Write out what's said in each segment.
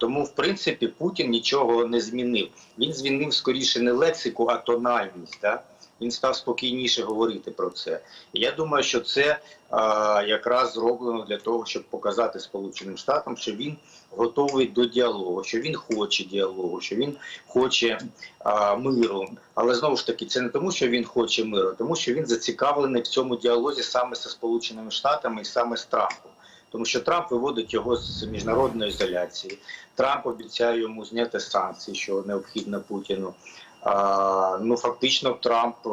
Тому, в принципі, Путін нічого не змінив. Він змінив скоріше не лексику, а тональність. Да? Він став спокійніше говорити про це. Я думаю, що це а, якраз зроблено для того, щоб показати Сполученим Штатам, що він готовий до діалогу, що він хоче діалогу, що він хоче а, миру. Але знову ж таки, це не тому, що він хоче миру, тому що він зацікавлений в цьому діалозі саме зі Сполученими Штатами і саме з Трампом. Тому що Трамп виводить його з міжнародної ізоляції. Трамп обіцяє йому зняти санкції, що необхідно Путіну. А, ну фактично, Трамп е,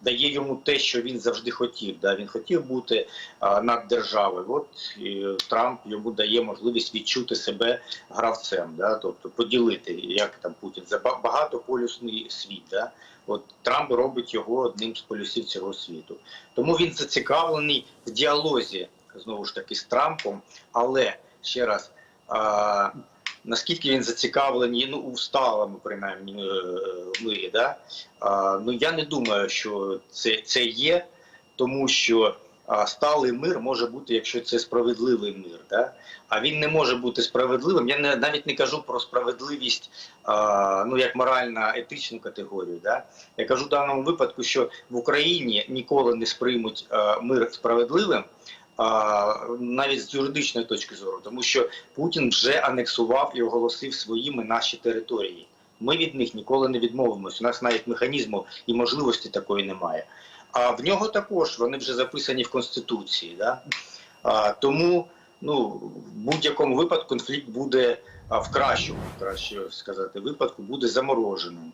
дає йому те, що він завжди хотів. Да? Він хотів бути а, над державою. От і Трамп йому дає можливість відчути себе гравцем, да? тобто поділити, як там Путін за ба- багатополюсний світ. Да? От Трамп робить його одним з полюсів цього світу. Тому він зацікавлений в діалозі знову ж таки з Трампом, але ще раз. А, Наскільки він зацікавлений, ну сталому принаймні е, мирі, да? а, ну я не думаю, що це, це є, тому що а, сталий мир може бути, якщо це справедливий мир. Да? А він не може бути справедливим. Я не, навіть не кажу про справедливість, а, ну як морально-етичну категорію. Да? Я кажу в даному випадку, що в Україні ніколи не сприймуть а, мир справедливим. Навіть з юридичної точки зору, тому що Путін вже анексував і оголосив своїми наші території. Ми від них ніколи не відмовимося. У нас навіть механізму і можливості такої немає. А в нього також вони вже записані в конституції. Да? А, тому ну, в будь-якому випадку конфлікт буде а, в кращому, краще сказати, випадку буде замороженим.